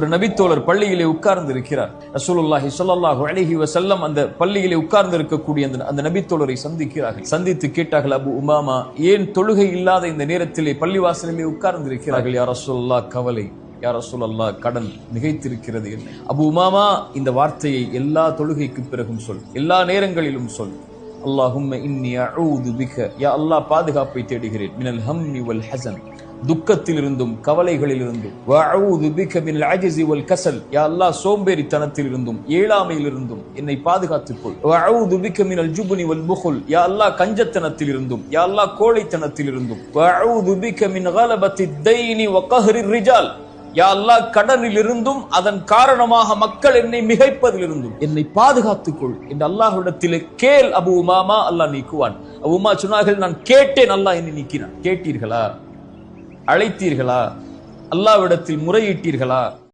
ஒரு நபித்தோழர் பள்ளியிலே உட்கார்ந்து இருக்கிறார் ரசூலுல்லாஹி ஸல்லல்லாஹு அலைஹி வசல்லம் அந்த பள்ளியிலே உட்கார்ந்து இருக்கக்கூடிய அந்த அந்த நபித்தோழரை சந்திக்கிறார்கள். சந்தித்து கேட்டார்கள் அபு உமாமா ஏன் தொழுகை இல்லாத இந்த நேரத்திலே பள்ளிவாசலிலே உட்கார்ந்து இருக்கிறார்கள் யார் ரசூலுல்லாஹ் கவலை. யார் ரசூலல்லா கடன் மிகைத்திருக்கிறது என்ன அபு உமாமா இந்த வார்த்தையை எல்லா தொழுகைக்கு பிறகும் சொல். எல்லா நேரங்களிலும் சொல். அல்லாஹும்ம இன்னி அஊது பிக யா அல்லாஹ் பாதுகாப்பை தேடுகிறேன். மினல் ஹம்மி வல் ஹஸன் துக்கத்திலிருந்தும் கவலைகளிலிருந்தும். வஅஊது பிக மினல் அஜ்ஸி வல் கசல். யா அல்லாஹ் சோம்பேறித்தனத்திலிருந்தும் ஏழாமையிலிருந்தும் என்னை பாதுகாத்துக் கொள். வஅஊது பிக மினல் ஜுப்னி வல் புகுல். யா அல்லாஹ் கஞ்சத்தனத்திலிருந்தும் யா அல்லாஹ் கோழைத்தனத்திலிருந்தும். வஅஊது பிக மின் கலபத்தி தைனி வ கஹ்ரி ரிஜால். யா அல்லாஹ் கடனிலிருந்தும் அதன் காரணமாக மக்கள் என்னை மிகைப்பதிலிருந்தும் என்னை பாதுகாத்துக் கொள் என்று அல்லாஹ்விடத்திலே கேள் அபு உமாமா அல்லாஹ் நீக்குவான். அபு உமா சொன்னார்கள் நான் கேட்டேன் அல்லாஹ் என்னை நீக்கினான். கேட்டீர்களா? அழைத்தீர்களா? அல்லாஹ்விடத்தில் முறையிட்டீர்களா?